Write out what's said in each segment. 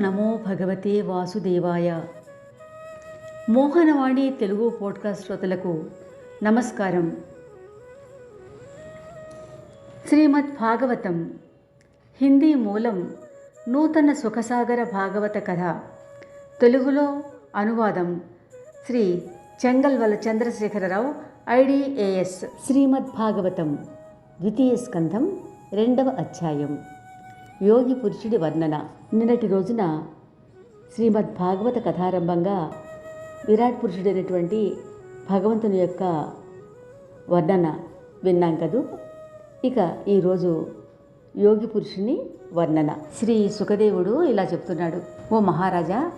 నమో భగవతే వాసుదేవాయ. మోహనవాణి తెలుగు పోడ్కాస్ట్ శ్రోతలకు నమస్కారం. శ్రీమద్ భాగవతం హిందీ మూలం నూతన సుఖసాగర భాగవత కథ. తెలుగులో అనువాదం శ్రీ చెంగల్వల చంద్రశేఖరరావు ఐడిఏఎస్. శ్రీమద్ భాగవతం ద్వితీయ స్కంధం రెండవ అధ్యాయం. యోగి పురుషుడి వర్ణన. నిన్నటి రోజున శ్రీమద్ భాగవత కథారంభంగా విరాట్ పురుషుడైనటువంటి భగవంతుని యొక్క వర్ణన విన్నాం కదూ? ఇక ఈరోజు యోగి పురుషుని వర్ణన. శ్రీ సుఖదేవుడు ఇలా చెప్తున్నాడు. ఓ మహారాజా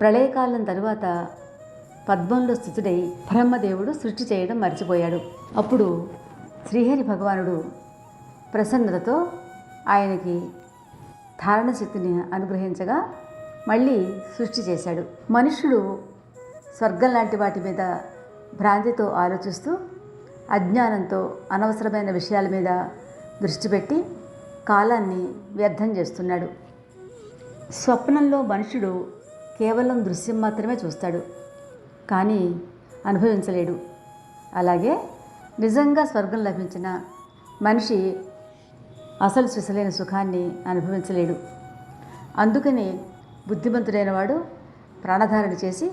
ప్రళయకాలం తరువాత పద్మంలో స్థితుడై బ్రహ్మదేవుడు సృష్టి చేయడం మర్చిపోయాడు. అప్పుడు శ్రీహరి భగవానుడు ప్రసన్నతతో ఆయనకి ధారణ శక్తిని అనుగ్రహించగా మళ్ళీ సృష్టి చేశాడు. మనుషుడు స్వర్గం లాంటి వాటి మీద భ్రాంతితో ఆలోచిస్తూ అజ్ఞానంతో అనవసరమైన విషయాల మీద దృష్టి పెట్టి కాలాన్ని వ్యర్థం చేస్తున్నాడు. స్వప్నంలో మనుషుడు కేవలం దృశ్యం మాత్రమే చూస్తాడు కానీ అనుభవించలేడు. అలాగే నిజంగా స్వర్గం లభించిన మనిషి అసలు సిసలైన సుఖాన్ని అనుభవించలేడు. అందుకని బుద్ధిమంతుడైన వాడు ప్రాణధారణ చేసి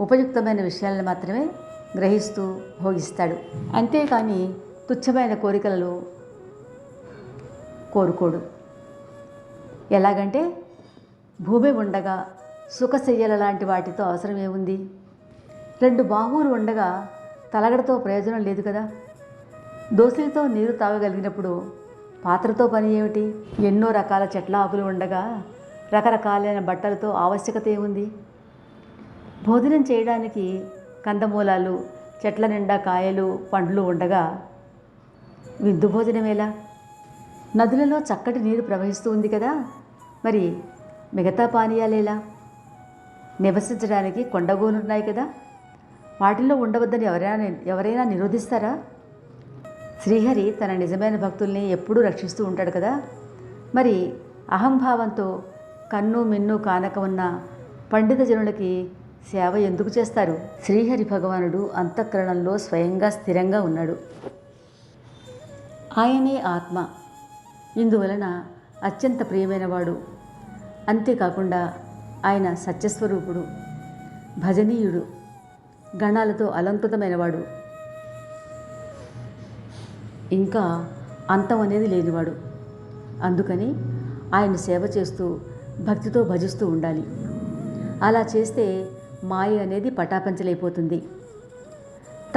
ఉపయుక్తమైన విషయాలను మాత్రమే గ్రహిస్తూ భోగిస్తాడు. అంతేకాని తుచ్చమైన కోరికలలో కోరుకోడు. ఎలాగంటే భూమి ఉండగా సుఖశయ్యల లాంటి వాటితో అవసరం ఏముంది? రెండు బాహువులు ఉండగా తలగడతో ప్రయోజనం లేదు కదా? దోశలతో నీరు తాగగలిగినప్పుడు పాత్రతో పని ఏమిటి? ఎన్నో రకాల చెట్ల ఆకులు ఉండగా రకరకాలైన బట్టలతో ఆవశ్యకత ఏముంది? భోజనం చేయడానికి కందమూలాలు చెట్ల నిండా కాయలు పండ్లు ఉండగా విందు భోజనం నదులలో చక్కటి నీరు ప్రవహిస్తూ ఉంది కదా? మరి మిగతా పానీయాలేలా నివసించడానికి కొండగోలున్నాయి కదా? వాటిల్లో ఉండవద్దని ఎవరైనా ఎవరైనా నిరోధిస్తారా? శ్రీహరి తన నిజమైన భక్తుల్ని ఎప్పుడూ రక్షిస్తూ ఉంటాడు కదా? మరి అహంభావంతో కన్ను మిన్ను కానక ఉన్న పండిత జనులకి సేవ ఎందుకు చేస్తారు? శ్రీహరి భగవానుడు అంతఃకరణంలో స్వయంగా స్థిరంగా ఉన్నాడు. ఆయనే ఆత్మ. ఇందువలన అత్యంత ప్రియమైనవాడు. అంతేకాకుండా ఆయన సత్యస్వరూపుడు భజనీయుడు గణాలతో అలంకృతమైనవాడు. ఇంకా అంతం అనేది లేనివాడు. అందుకని ఆయన సేవ చేస్తూ భక్తితో భజిస్తూ ఉండాలి. అలా చేస్తే మాయ అనేది పటాపంచలైపోతుంది.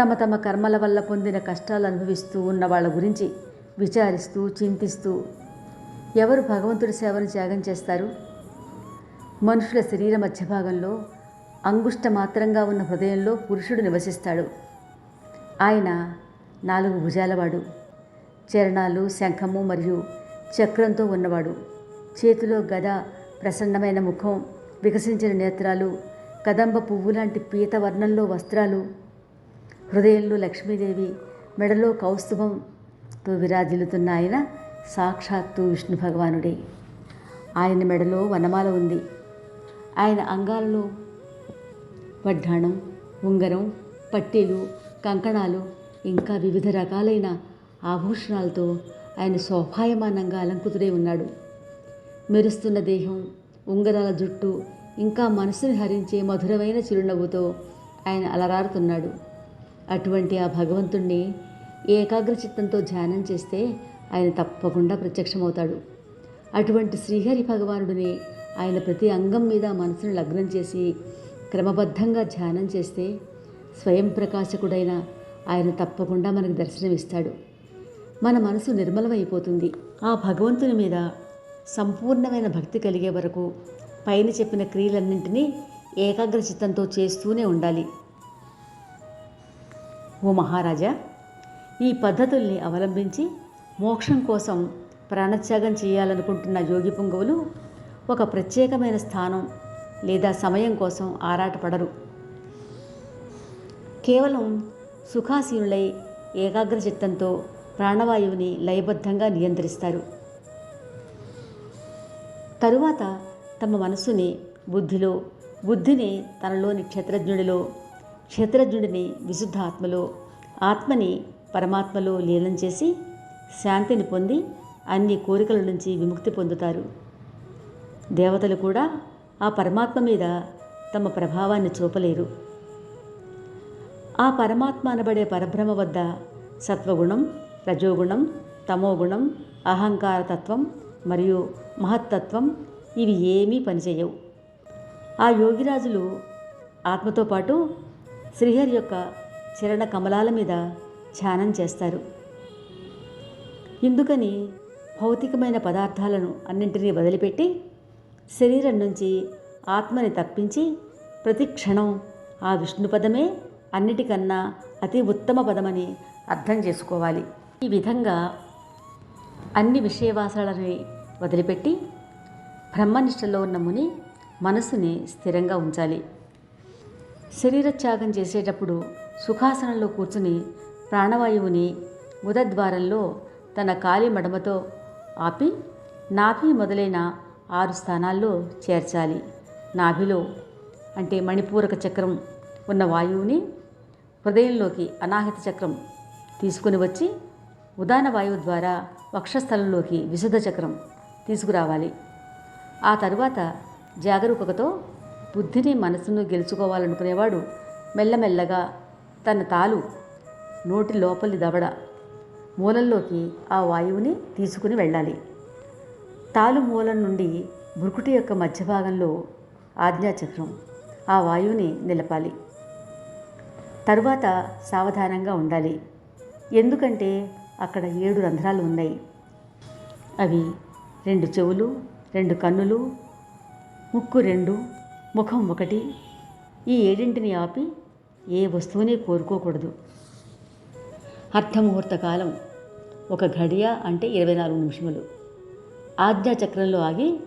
తమ తమ కర్మల వల్ల పొందిన కష్టాలు అనుభవిస్తూ ఉన్న వాళ్ళ గురించి విచారిస్తూ చింతిస్తూ ఎవరు భగవంతుడి సేవను త్యాగం చేస్తారు? మనుషుల శరీర మధ్య భాగంలో అంగుష్ట మాత్రంగా ఉన్న హృదయంలో పురుషుడు నివసిస్తాడు. ఆయన నాలుగు భుజాలవాడు. చరణాలు శంఖము మరియు చక్రంతో ఉన్నవాడు. చేతిలో గద ప్రసన్నమైన ముఖం వికసించిన నేత్రాలు కదంబ పువ్వు లాంటి పీత వర్ణంలో వస్త్రాలు. హృదయంలో లక్ష్మీదేవి మెడలో కౌస్తుభంతో విరాజిల్లుతున్న ఆయన సాక్షాత్తు విష్ణు భగవానుడే. ఆయన మెడలో వనమాల ఉంది. ఆయన అంగాలలో వడ్డాణం ఉంగరం పట్టీలు కంకణాలు ఇంకా వివిధ రకాలైన ఆభూషణాలతో ఆయన శోభాయమానంగా అలంకృతుడై ఉన్నాడు. మెరుస్తున్న దేహం ఉంగరాల జుట్టు ఇంకా మనసుని హరించే మధురమైన చిరునవ్వుతో ఆయన అలరారుతున్నాడు. అటువంటి ఆ భగవంతుణ్ణి ఏకాగ్రచిత్తంతో ధ్యానం చేస్తే ఆయన తప్పకుండా ప్రత్యక్షమవుతాడు. అటువంటి శ్రీహరి భగవానుడిని ఆయన ప్రతి అంగం మీద మనసును లగ్నం చేసి క్రమబద్ధంగా ధ్యానం చేస్తే స్వయం ప్రకాశకుడైన ఆయన తప్పకుండా మనకు దర్శనమిస్తాడు. మన మనసు నిర్మలమైపోతుంది. ఆ భగవంతుని మీద సంపూర్ణమైన భక్తి కలిగే వరకు పైన చెప్పిన క్రియలన్నింటినీ ఏకాగ్ర చిత్తంతో చేస్తూనే ఉండాలి. ఓ మహారాజా ఈ పద్ధతుల్ని అవలంబించి మోక్షం కోసం ప్రాణత్యాగం చేయాలనుకుంటున్న యోగి పుంగవులు ఒక ప్రత్యేకమైన స్థానం లేదా సమయం కోసం ఆరాటపడరు. కేవలం సుఖాసీనులై ఏకాగ్ర చిత్తంతో ప్రాణవాయువుని లయబద్ధంగా నియంత్రిస్తారు. తరువాత తమ మనసుని బుద్ధిలో బుద్ధిని తనలోని క్షేత్రజ్ఞుడిలో క్షేత్రజ్ఞుడిని విశుద్ధ ఆత్మలో ఆత్మని పరమాత్మలో లీనం చేసి శాంతిని పొంది అన్ని కోరికల నుంచి విముక్తి పొందుతారు. దేవతలు కూడా ఆ పరమాత్మ మీద తమ ప్రభావాన్ని చూపలేరు. ఆ పరమాత్మ అనబడే పరబ్రహ్మ వద్ద సత్వగుణం రజోగుణం తమోగుణం అహంకారతత్వం మరియు మహత్తత్వం ఇవి ఏమీ పనిచేయవు. ఆ యోగిరాజులు ఆత్మతో పాటు శ్రీహరి యొక్క చరణ కమలాల మీద ధ్యానం చేస్తారు. ఇందుకని భౌతికమైన పదార్థాలను అన్నింటినీ వదిలిపెట్టి శరీరం నుంచి ఆత్మని తప్పించి ప్రతి క్షణం ఆ విష్ణుపదమే అన్నిటికన్నా అతి ఉత్తమ పదమని అర్థం చేసుకోవాలి. ఈ విధంగా అన్ని విషయవాసాలని వదిలిపెట్టి బ్రహ్మనిష్టలో ఉన్న ముని మనసుని స్థిరంగా ఉంచాలి. శరీర త్యాగం చేసేటప్పుడు సుఖాసనంలో కూర్చుని ప్రాణవాయువుని ముదద్వారంలో తన కాలి మడమతో ఆపి నాభి మొదలైన ఆరు స్థానాల్లో చేర్చాలి. నాభిలో అంటే మణిపూరక చక్రం ఉన్న వాయువుని హృదయంలోకి అనాహిత చక్రం తీసుకుని వచ్చి ఉదాన వాయువు ద్వారా వక్షస్థలంలోకి విశుద్ధ చక్రం తీసుకురావాలి. ఆ తరువాత జాగరూకతతో బుద్ధిని మనసును గెలుచుకోవాలనుకునేవాడు మెల్లమెల్లగా తన తాలు నోటి లోపలి దవడ మూలంలోకి ఆ వాయువుని తీసుకుని వెళ్ళాలి. తాలు మూలం నుండి బురుకుటి యొక్క మధ్య భాగంలో ఆజ్ఞాచక్రం ఆ వాయువుని నిలపాలి. తరువాత సావధానంగా ఉండాలి. ఎందుకంటే అక్కడ ఏడు రంధ్రాలు ఉన్నాయి. అవి రెండు చెవులు రెండు కన్నులు ముక్కు రెండు ముఖం ఒకటి. ఈ ఏడింటిని ఆపి ఏ వస్తువుని కోరుకోకూడదు. అర్ధముహూర్త కాలం ఒక ఘడియ అంటే ఇరవై నాలుగు నిమిషములు. ఆజ్ఞాచక్రంలో ఆగి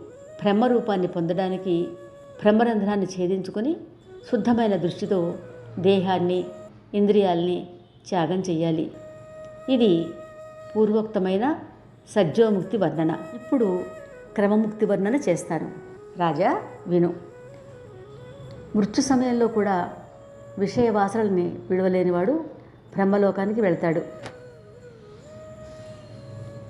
బ్రహ్మరూపాన్ని పొందడానికి బ్రహ్మరంధ్రాన్ని ఛేదించుకొని శుద్ధమైన దృష్టితో దేహాన్ని ఇంద్రియాల్ని త్యాగం చేయాలి ఇది పూర్వోక్తమైన సజ్జోముక్తి వర్ణన. ఇప్పుడు క్రమముక్తి వర్ణన చేస్తాను. రాజా విను. మృత్యు సమయంలో కూడా విషయ వాసనల్ని విడవలేనివాడు బ్రహ్మలోకానికి వెళ్తాడు.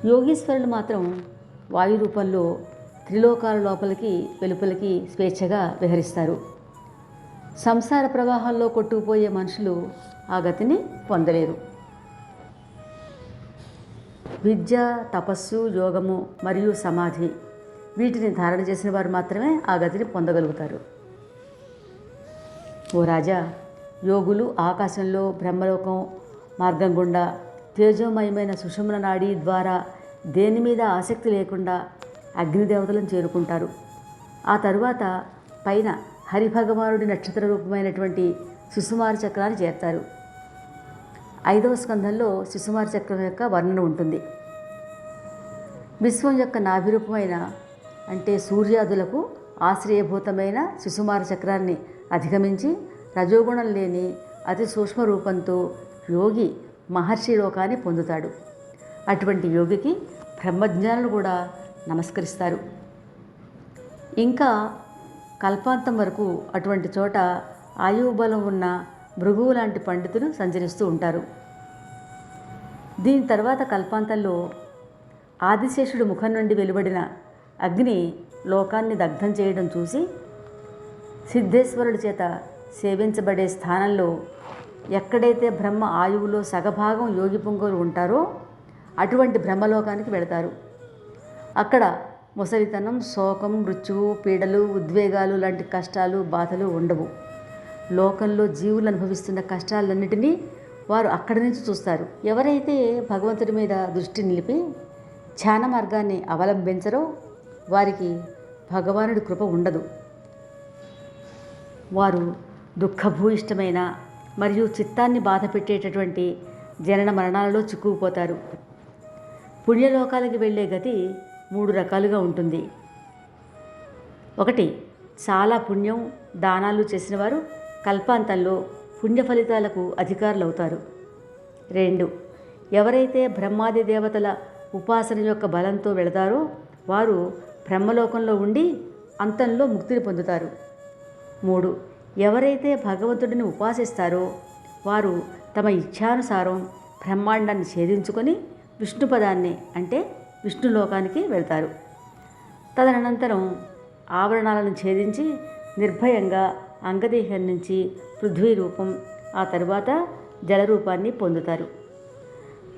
యోగీశ్వరుడు మాత్రం వాయు రూపంలో త్రిలోకాల లోపలికి వెలుపలికి స్వేచ్ఛగా విహరిస్తారు. సంసార ప్రవాహాల్లో కొట్టుకుపోయే మనుషులు ఆ గతిని పొందలేరు. విద్య తపస్సు యోగము మరియు సమాధి. వీటిని ధారణ చేసిన వారు మాత్రమే ఆ గతిని పొందగలుగుతారు. ఓ రాజా యోగులు ఆకాశంలో బ్రహ్మలోకం మార్గం గుండా తేజోమయమైన సుషుమ్న నాడి ద్వారా దేని మీద ఆసక్తి లేకుండా అగ్నిదేవతలను చేరుకుంటారు. ఆ తరువాత పైన హరిభగవానుడి నక్షత్ర రూపమైనటువంటి సుసుమార చక్రాన్ని చేస్తారు ఐదవ స్కంధంలో శిశుమార చక్రం యొక్క వర్ణన ఉంటుంది. విశ్వం యొక్క నాభిరూపమైన అంటే సూర్యాదులకు ఆశ్రయభూతమైన శిశుమార చక్రాన్ని అధిగమించి రజోగుణం లేని అతి సూక్ష్మ రూపంతో యోగి మహర్షి లోకాన్ని పొందుతాడు. అటువంటి యోగికి బ్రహ్మజ్ఞానులు కూడా నమస్కరిస్తారు. ఇంకా కల్పాంతం వరకు అటువంటి చోట ఆయుబలం ఉన్న భృగువు లాంటి పండితులు సంచరిస్తూ ఉంటారు. దీని తర్వాత కల్పాంతంలో ఆదిశేషుడు ముఖం నుండి వెలువడిన అగ్ని లోకాన్ని దగ్ధం చేయడం చూసి సిద్ధేశ్వరుడి చేత సేవించబడే స్థానంలో ఎక్కడైతే బ్రహ్మ ఆయువులో సగభాగం యోగి పొంగులు ఉంటారో అటువంటి బ్రహ్మలోకానికి వెళతారు. అక్కడ ముసలితనం శోకం మృత్యువు పీడలు ఉద్వేగాలు లాంటి కష్టాలు బాధలు ఉండవు. లోకంలో జీవులు అనుభవిస్తున్న కష్టాలన్నిటినీ వారు అక్కడి నుంచి చూస్తారు. ఎవరైతే భగవంతుడి మీద దృష్టి నిలిపి ధ్యాన మార్గాన్ని అవలంబించరో వారికి భగవానుడి కృప ఉండదు. వారు దుఃఖభూయిష్టమైన మరియు చిత్తాన్ని బాధ పెట్టేటటువంటి జనన మరణాలలో చిక్కుకుపోతారు. పుణ్యలోకాలకి వెళ్ళే గతి మూడు రకాలుగా ఉంటుంది. ఒకటి చాలా పుణ్యం దానాలు చేసిన వారు కల్పాంతంలో పుణ్య ఫలితాలకు అధికారులు అవుతారు రెండు. ఎవరైతే బ్రహ్మాది దేవతల ఉపాసన యొక్క బలంతో వెళతారో వారు బ్రహ్మలోకంలో ఉండి అంతంలో ముక్తిని పొందుతారు. మూడు. ఎవరైతే భగవంతుడిని ఉపాసిస్తారో వారు తమ ఇచ్ఛానుసారం బ్రహ్మాండాన్ని ఛేదించుకొని విష్ణుపదాన్ని అంటే విష్ణులోకానికి వెళ్తారు. తదనంతరం ఆవరణాలను ఛేదించి నిర్భయంగా అంగదేహం నుంచి పృథ్వీ రూపం ఆ తరువాత జలరూపాన్ని పొందుతారు.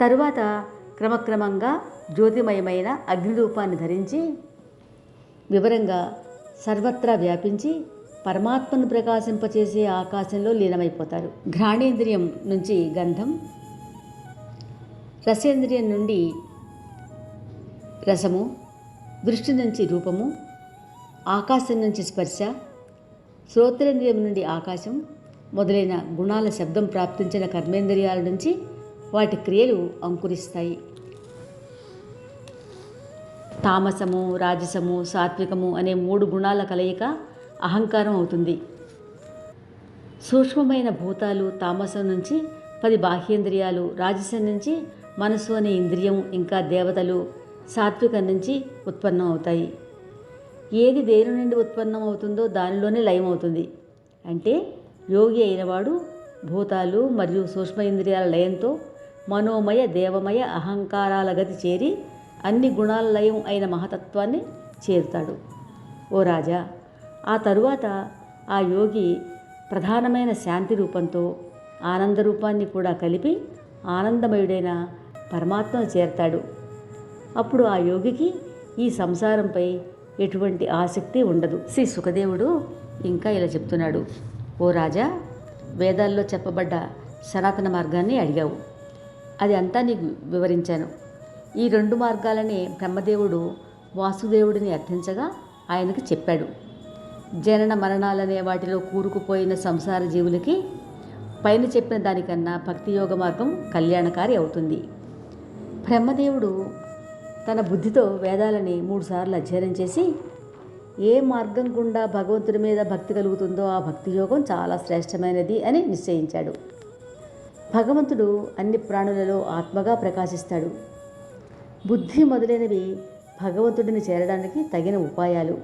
తరువాత క్రమక్రమంగా జ్యోతిమయమైన అగ్నిరూపాన్ని ధరించి వివరంగా సర్వత్రా వ్యాపించి పరమాత్మను ప్రకాశింపచేసే ఆకాశంలో లీనమైపోతారు. ఘ్రాణేంద్రియం నుంచి గంధం రసేంద్రియం నుండి రసము దృష్టి నుంచి రూపము ఆకాశం నుంచి స్పర్శ శ్రోత్రేంద్రియం నుండి ఆకాశం మొదలైన గుణాల శబ్దం ప్రాప్తించిన కర్మేంద్రియాల నుంచి వాటి క్రియలు అంకురిస్తాయి. తామసము రాజసము సాత్వికము అనే మూడు గుణాల కలయిక అహంకారం అవుతుంది. సూక్ష్మమైన భూతాలు తామసం నుంచి పది బాహ్యేంద్రియాలు రాజసం నుంచి మనసు అనే ఇంద్రియం ఇంకా దేవతలు సాత్వికం నుంచి ఉత్పన్నం అవుతాయి. ఏది దేని నుండి ఉత్పన్నం అవుతుందో దానిలోనే లయం అవుతుంది. అంటే యోగి అయినవాడు భూతాలు మరియు సూక్ష్మ ఇంద్రియాల లయంతో మనోమయ దేవమయ అహంకారాల గతి చేరి అన్ని గుణాల లయం అయిన మహతత్వాన్ని చేరుతాడు. ఓ రాజా ఆ తరువాత ఆ యోగి ప్రధానమైన శాంతి రూపంతో ఆనంద రూపాన్ని కూడా కలిపి ఆనందమయుడైన పరమాత్మను చేరతాడు. అప్పుడు ఆ యోగికి ఈ సంసారంపై ఎటువంటి ఆసక్తి ఉండదు. శ్రీ సుఖదేవుడు ఇంకా ఇలా చెప్తున్నాడు. ఓ రాజా వేదాల్లో చెప్పబడ్డ సనాతన మార్గాన్ని అడిగావు. అది అంతా నీకు వివరించాను. ఈ రెండు మార్గాలని బ్రహ్మదేవుడు వాసుదేవుడిని అర్థించగా ఆయనకు చెప్పాడు. జనన మరణాలనే వాటిలో కూరుకుపోయిన సంసార జీవులకి పైన చెప్పిన దానికన్నా భక్తి యోగ మార్గం కళ్యాణకారి అవుతుంది. బ్రహ్మదేవుడు తన బుద్ధితో వేదాలని మూడుసార్లు అధ్యయనం చేసి ఏ మార్గం గుండా భగవంతుడి మీద భక్తి కలుగుతుందో ఆ భక్తి యోగం చాలా శ్రేష్టమైనది అని నిశ్చయించాడు. భగవంతుడు అన్ని ప్రాణులలో ఆత్మగా ప్రకాశిస్తాడు. బుద్ధి మొదలైనవి భగవంతుడిని చేరడానికి తగిన ఉపాయాలు.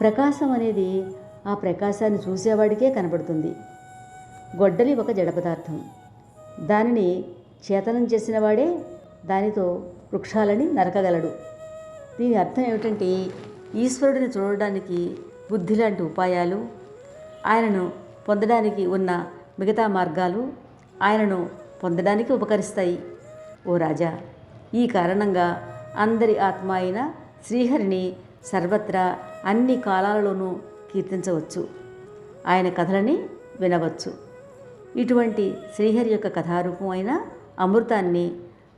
ప్రకాశం అనేది ఆ ప్రకాశాన్ని చూసేవాడికే కనబడుతుంది. గొడ్డలి ఒక జడ పదార్థం. దానిని చేతనం చేసిన వాడే దానితో వృక్షాలని నరకగలడు. దీని అర్థం ఏమిటంటే ఈశ్వరుడిని చూడడానికి బుద్ధి లాంటి ఉపాయాలు ఆయనను పొందడానికి ఉన్న మిగతా మార్గాలు ఆయనను పొందడానికి ఉపకరిస్తాయి. ఓ రాజా ఈ కారణంగా అందరి ఆత్మ అయిన శ్రీహరిని సర్వత్రా అన్ని కాలాలలోనూ కీర్తించవచ్చు. ఆయన కథలని వినవచ్చు. ఇటువంటి శ్రీహరి యొక్క కథారూపం అయిన అమృతాన్ని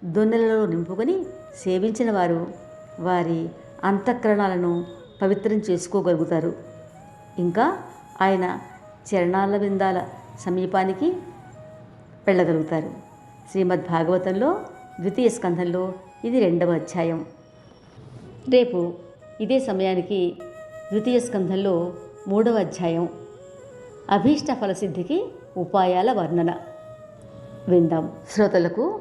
దొన్నెలలో నింపుకొని సేవించిన వారు వారి అంతఃకరణాలను పవిత్రం చేసుకోగలుగుతారు. ఇంకా ఆయన చరణాల విందాల సమీపానికి వెళ్ళగలుగుతారు. శ్రీమద్ భాగవతంలో ద్వితీయ స్కంధంలో ఇది రెండవ అధ్యాయం. రేపు ఇదే సమయానికి ద్వితీయ స్కంధంలో మూడవ అధ్యాయం. అభీష్ట ఫలసిద్ధికి ఉపాయాల వర్ణన. విందాం. శ్రోతలకు